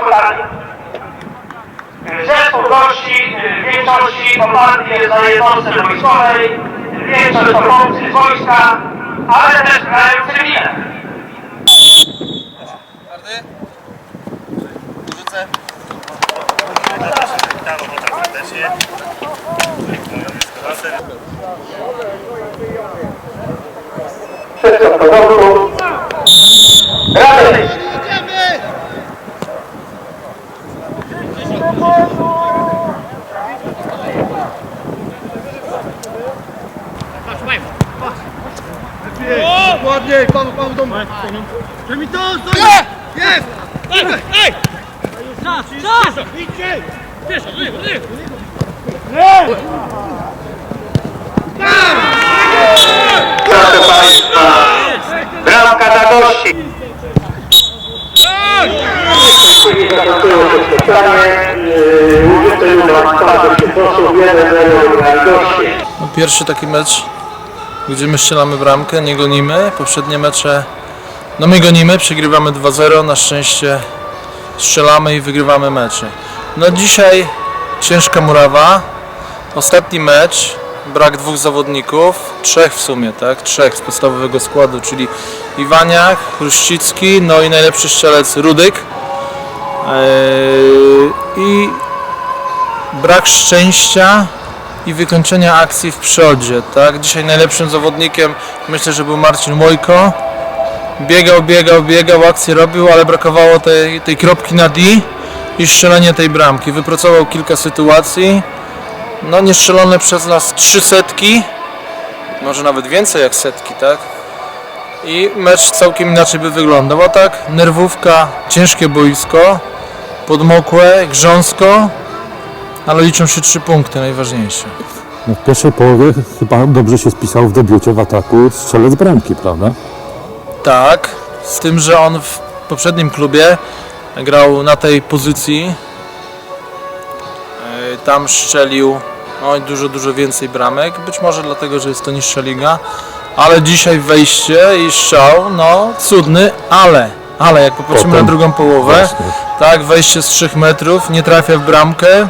spotkanie. Zespół gości w większości oparty jest na jednostce wojskowej, większość to chłopcy z wojska, ale też grają cywile. Twardy? Rzucę. Wszystko w porządku. Gramy! Pan, pan dom. Że mi to, to jest! Jest! Ej! Czas, czas! Idźcie! Proszę Państwa, bramka dla gości. Zakończyło się spotkanie. Łużyce już składu się poszło, 1-0 dla gości. Pierwszy taki mecz, gdzie my strzelamy bramkę, nie gonimy. Poprzednie mecze, no my gonimy, przegrywamy 2-0, na szczęście strzelamy i wygrywamy mecze. No dzisiaj ciężka murawa, ostatni mecz, brak dwóch zawodników, trzech w sumie, tak, trzech z podstawowego składu, czyli Iwaniak, Ruścicki, no i najlepszy strzelec Rudyk. Eee, I brak szczęścia i wykończenia akcji w przodzie, tak? Dzisiaj najlepszym zawodnikiem myślę, że był Marcin Łojko. Biegał, biegał, biegał, akcję robił, ale brakowało tej, tej kropki na D i strzelenie tej bramki. Wypracował kilka sytuacji. No niestrzelone przez nas trzy setki, może nawet więcej jak setki, tak? I mecz całkiem inaczej by wyglądał. A tak, nerwówka, ciężkie boisko, podmokłe, grząsko, ale liczą się trzy punkty, najważniejsze. W pierwszej połowie chyba dobrze się spisał w debiucie w ataku strzelec bramki, prawda? Tak, z tym, że on w poprzednim klubie grał na tej pozycji. E, Tam szczelił no, dużo, dużo więcej bramek. Być może dlatego, że jest to niższa liga. Ale dzisiaj wejście i strzał, no cudny, ale, ale jak popatrzymy Potem- na drugą połowę, Właśnie. tak, wejście z 3 metrów, nie trafia w bramkę,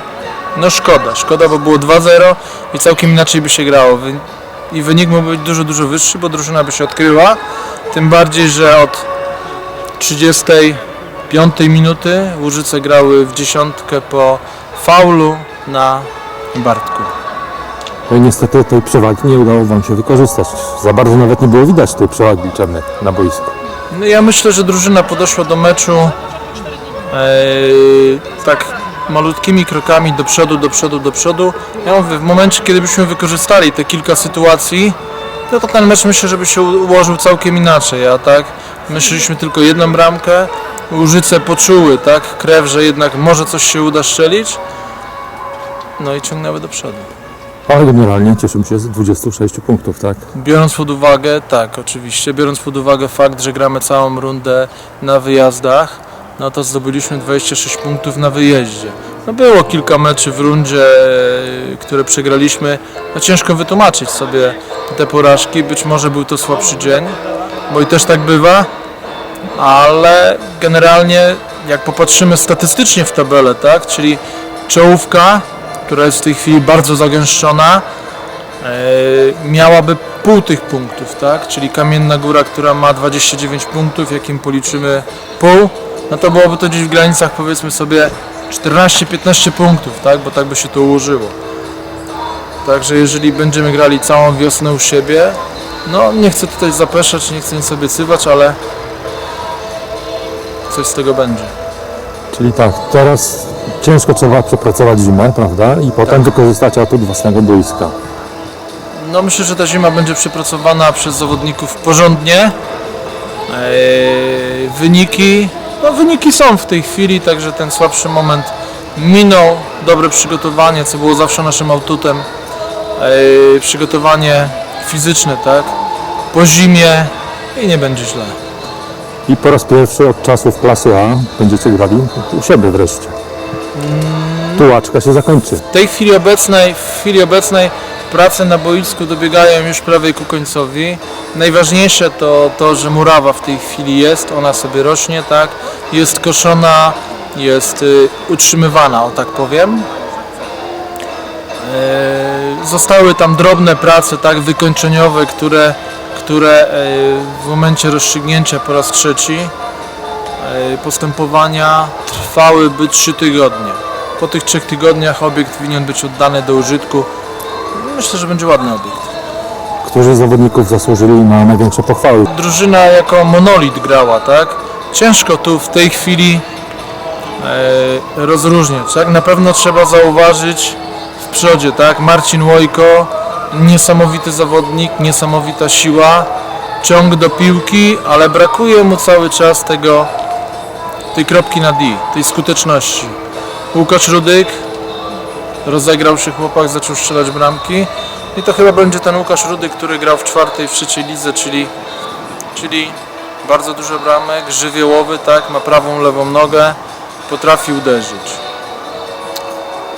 no szkoda, szkoda, bo było 2-0 i całkiem inaczej by się grało. I wynik mógłby być dużo, dużo wyższy, bo drużyna by się odkryła. Tym bardziej, że od 35 minuty Łużyce grały w dziesiątkę po faulu na Bartku. No i niestety tej przewagi nie udało Wam się wykorzystać. Za bardzo nawet nie było widać tej przewagi liczebnej na boisku. No ja myślę, że drużyna podeszła do meczu e, tak malutkimi krokami do przodu, do przodu, do przodu. Ja mówię, w momencie, kiedy byśmy wykorzystali te kilka sytuacji, no to ten mecz myślę, żeby się ułożył całkiem inaczej, a tak myśleliśmy tylko jedną bramkę, Łużyce poczuły, tak, krew, że jednak może coś się uda strzelić, no i ciągnęły do przodu. Ale generalnie cieszymy się z 26 punktów, tak? Biorąc pod uwagę, tak, oczywiście, biorąc pod uwagę fakt, że gramy całą rundę na wyjazdach, no to zdobyliśmy 26 punktów na wyjeździe. No było kilka meczy w rundzie, e, które przegraliśmy. No ciężko wytłumaczyć sobie te porażki. Być może był to słabszy dzień, bo i też tak bywa, ale generalnie jak popatrzymy statystycznie w tabelę, tak, czyli czołówka, która jest w tej chwili bardzo zagęszczona, e, miałaby pół tych punktów, tak? Czyli Kamienna Góra, która ma 29 punktów, jakim policzymy pół, no to byłoby to gdzieś w granicach powiedzmy sobie 14-15 punktów, tak? Bo tak by się to ułożyło. Także jeżeli będziemy grali całą wiosnę u siebie, no nie chcę tutaj zapeszać, nie chcę nic obiecywać, ale coś z tego będzie. Czyli tak, teraz ciężko trzeba przepracować zimę, prawda? I potem wykorzystać atut własnego boiska. No myślę, że ta zima będzie przepracowana przez zawodników porządnie. Eee, wyniki, no wyniki są w tej chwili, także ten słabszy moment minął. Dobre przygotowanie, co było zawsze naszym atutem. Eee, przygotowanie fizyczne, tak? Po zimie i nie będzie źle. I po raz pierwszy od czasów klasy A będziecie grali u siebie wreszcie. Tułaczka się zakończy. W tej chwili obecnej, w chwili obecnej prace na boisku dobiegają już prawie ku końcowi. Najważniejsze to to, że murawa w tej chwili jest, ona sobie rośnie, tak, jest koszona, jest y, utrzymywana, o tak powiem. E, Zostały tam drobne prace, tak, wykończeniowe, które, które e, w momencie rozstrzygnięcia po raz trzeci e, postępowania trwałyby 3 tygodnie. Po tych 3 tygodniach obiekt powinien być oddany do użytku. Myślę, że będzie ładny obiekt. Którzy z zawodników zasłużyli na największe pochwały? drużyna jako monolit grała, tak? Ciężko tu w tej chwili e, rozróżniać, tak? Na pewno trzeba zauważyć w przodzie, tak? Marcin Łojko, niesamowity zawodnik, niesamowita siła, ciąg do piłki, ale brakuje mu cały czas tego, tej kropki na D, tej skuteczności. Łukasz Rudyk, rozegrał się chłopak, zaczął strzelać bramki i to chyba będzie ten Łukasz Rudyk, który grał w czwartej, w trzeciej lidze, czyli czyli bardzo dużo bramek, żywiołowy, tak, ma prawą, lewą nogę, potrafi uderzyć.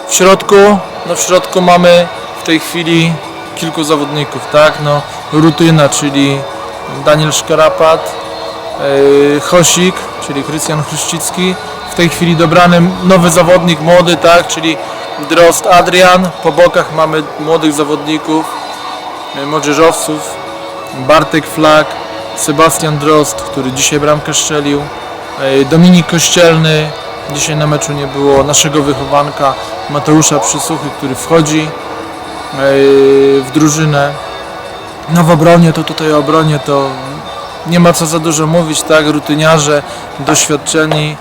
W środku, no w środku mamy w tej chwili kilku zawodników, tak, no Rutyna, czyli Daniel Szkarapat, yy, Hosik, czyli Krystian Chruścicki, w tej chwili dobrany nowy zawodnik młody, tak, czyli Drost Adrian, po bokach mamy młodych zawodników, yy, młodzieżowców, Bartek Flak, Sebastian Drost, który dzisiaj bramkę strzelił, e, Dominik Kościelny, dzisiaj na meczu nie było, naszego wychowanka Mateusza Przysuchy, który wchodzi e, w drużynę. No w obronie to tutaj o obronie to nie ma co za dużo mówić, tak, rutyniarze, doświadczeni,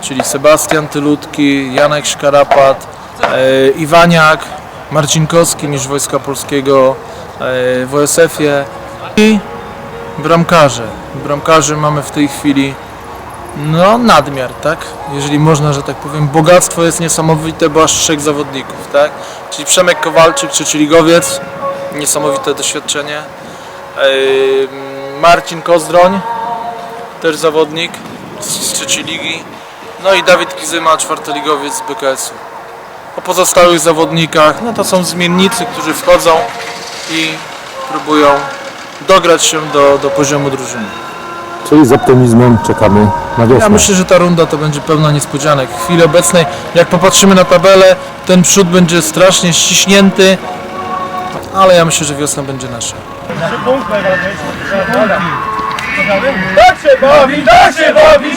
czyli Sebastian Tylutki, Janek Szkarapat, e, Iwaniak, Marcinkowski, mistrz Wojska Polskiego e, w OSF-ie i bramkarze. Bramkarzy mamy w tej chwili no nadmiar, tak? Jeżeli można, że tak powiem, bogactwo jest niesamowite, bo aż trzech zawodników, tak? Czyli Przemek Kowalczyk, trzecioligowiec, niesamowite doświadczenie. Ej, Marcin Kozdroń, też zawodnik z trzeciej ligi. No i Dawid Kizyma, czwartoligowiec z BKS-u. O pozostałych zawodnikach, no to są zmiennicy, którzy wchodzą i próbują dograć się do, do poziomu drużyny. Czyli z optymizmem czekamy na wiosnę. Ja myślę, że ta runda to będzie pełna niespodzianek. W chwili obecnej, jak popatrzymy na tabelę, ten przód będzie strasznie ściśnięty, ale ja myślę, że wiosna będzie nasza. Tak się bawi, tak się bawi,